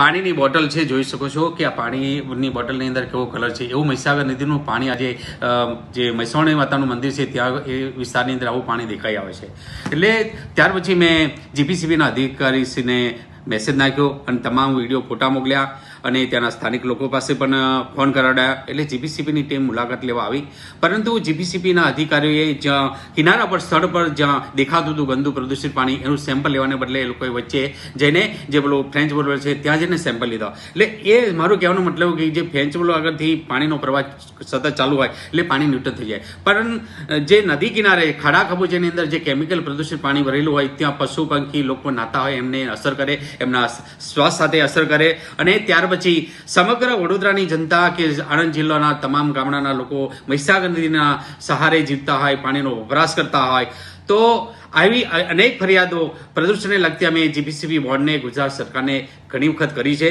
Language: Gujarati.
પાણીની બોટલ છે, જોઈ શકો છો કે આ પાણીની બોટલની અંદર કેવો કલર છે. એવું મહીસાગર નદીનું પાણી આજે જે મહેસાણી માતાનું મંદિર છે, ત્યાં એ વિસ્તારની અંદર આવું પાણી દેખાઈ આવે છે. એટલે ત્યાર પછી મેં જીપીસીબીના અધિકારીશ્રીને મેસેજ નાખ્યો અને તમામ વીડિયો ફોટા મોકલ્યા અને ત્યાંના સ્થાનિક લોકો પાસે પણ ફોન કરાવ્યા. એટલે જીપીસીબીની ટીમ મુલાકાત લેવા આવી. પરંતુ જીપીસીબીના અધિકારીઓએ જ્યાં કિનારા પર સ્થળ પર જ્યાં દેખાતું હતું ગંદુ પ્રદૂષિત પાણી, એનું સેમ્પલ લેવાને બદલે એ લોકોએ વચ્ચે જઈને જે પેલો ફ્રેન્ચ બોલર છે, ત્યાં જઈને સેમ્પલ લીધા. એટલે એ મારું કહેવાનો મતલબ કે જે ફ્રેન્ચ બોલો આગળથી પાણીનો પ્રવાહ સતત ચાલુ હોય, એટલે પાણી ન્યુટ્રલ થઈ જાય. પણ જે નદી કિનારે, ખાડા ખબોચીની અંદર જે કેમિકલ પ્રદૂષિત પાણી ભરેલું હોય, ત્યાં પશુ, પંખી, લોકો નાતા હોય, એમને અસર કરે. એમના શ્વાસ સાથે અસર કરે અને ત્યાર પછી સમગ્ર વડોદરાની જનતા કે આણંદ જિલ્લાના તમામ ગામડાના લોકો મહીસાગર નદીના સહારે જીવતા હોય, પાણીનો વપરાશ કરતા હોય. તો આવી અનેક ફરિયાદો પ્રદૂષણને લગતી અમે જીપીસીબી બોર્ડને, ગુજરાત સરકારને ઘણી વખત કરી છે.